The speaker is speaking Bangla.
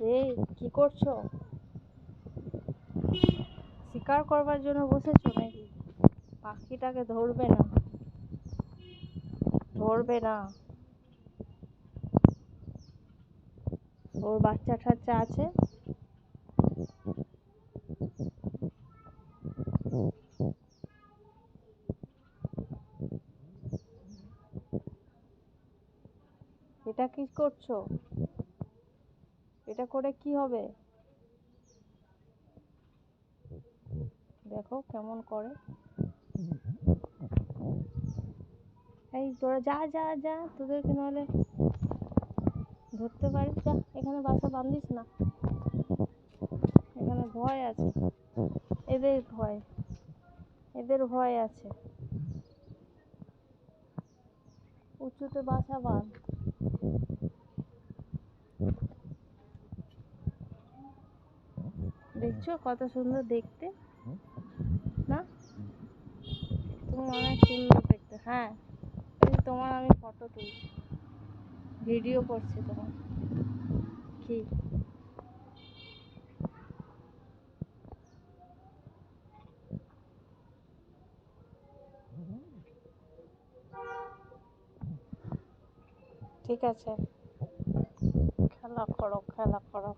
এই, কি করছ? শিকার করবার জন্য বসেছো নাকি? পাখিটাকে ধরবে না। ধরবে না। ওর বাচ্চা টাচ্চা আছে? এটা কি করছ? এটা করে কি হবে? দেখো কেমন করে। এই তোরা যা যা যা, তোদেরকে নাহলে ধরতে পারিস যা এখানে বাসা বাঁধিস না। এখানে ভয় আছে। এদের ভয়। এদের ভয় আছে। উঁচুতে বাসা বাঁধ। দেখছ কত সুন্দর দেখতে? না? তুমি অনেক সুন্দর দেখতে। হ্যাঁ তোমার আমি ফটো তুলছি। ভিডিও করছি তোমার। কি? ঠিক আছে। খেলা করো খেলা করো।